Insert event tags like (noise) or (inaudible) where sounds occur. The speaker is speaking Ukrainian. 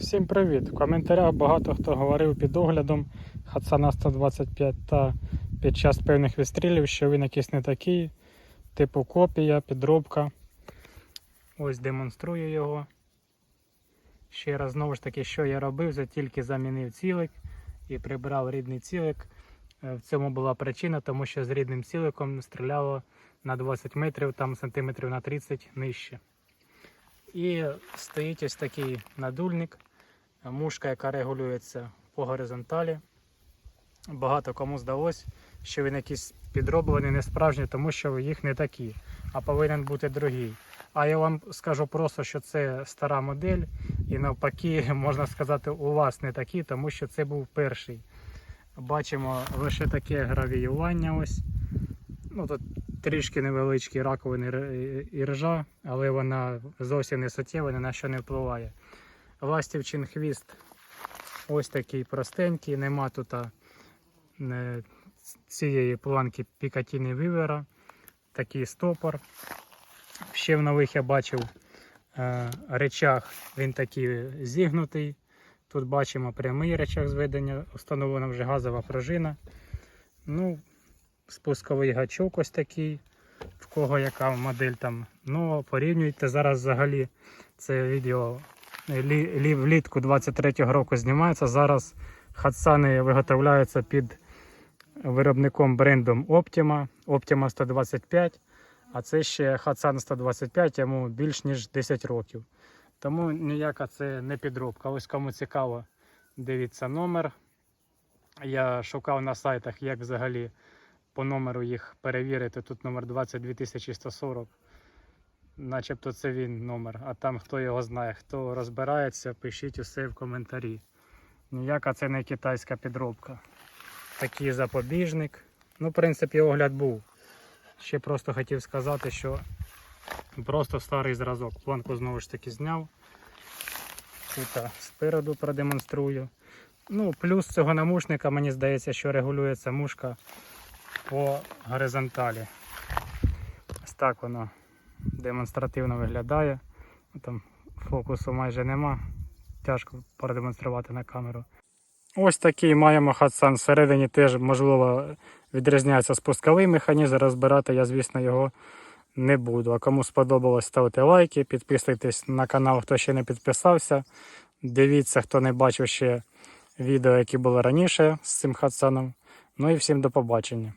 Всім привіт! В коментарях багато хто говорив під оглядом Хацана 125 та під час певних відстрілів, що він якийсь не такий, типу копія, підробка. Ось демонструю його. Ще раз знову ж таки, що я робив, це тільки замінив цілик і прибрав рідний цілик. Е, В цьому була причина, тому що з рідним ціликом стріляло на 20 метрів, там сантиметрів на 30 нижче. І стоїть ось такий надульник, мушка, яка регулюється по горизонталі. Багато кому здалось, що він якийсь підроблений, не справжній, тому що їх не такі, а повинен бути другий. А я вам скажу просто, що це стара модель, і навпаки, (laughs) можна сказати, у вас не такі, тому що це був перший. Бачимо лише таке гравіювання. ось. Ну, тут трішки невеличкі раковини і ржа, але вона зовсім не суттєва, ні на що не впливає. Ластівчин хвіст ось такий простенький, нема тут цієї планки пікатіни вивера, такий стопор. Ще в нових я бачив е, речах, він такий зігнутий. Тут бачимо прямий речах зведення, встановлена вже газова пружина. Ну, спусковий гачок ось такий, в кого яка модель там. Ну, порівнюйте зараз взагалі це відео влітку 23-го року знімається. Зараз хатсани виготовляються під виробником брендом Optima, Optima 125, а це ще Hatsan 125, йому більш ніж 10 років. Тому ніяка це не підробка. Ось кому цікаво, дивіться номер. Я шукав на сайтах, як взагалі по номеру їх перевірити. Тут номер 22140. Начебто це він номер, а там хто його знає, хто розбирається, пишіть усе в коментарі. Ніяка це не китайська підробка. Такий запобіжник. Ну, в принципі, огляд був. Ще просто хотів сказати, що просто старий зразок. Планку знову ж таки зняв. Тут спереду продемонструю. Ну, плюс цього намушника, мені здається, що регулюється мушка по горизонталі. Ось так воно демонстративно виглядає. Там фокусу майже нема. Тяжко продемонструвати на камеру. Ось такий маємо хатсан. Всередині теж, можливо, відрізняється спусковий механізм. Розбирати я, звісно, його не буду. А кому сподобалось, ставте лайки, підписуйтесь на канал, хто ще не підписався. Дивіться, хто не бачив ще відео, які були раніше з цим хатсаном. Ну і всім до побачення.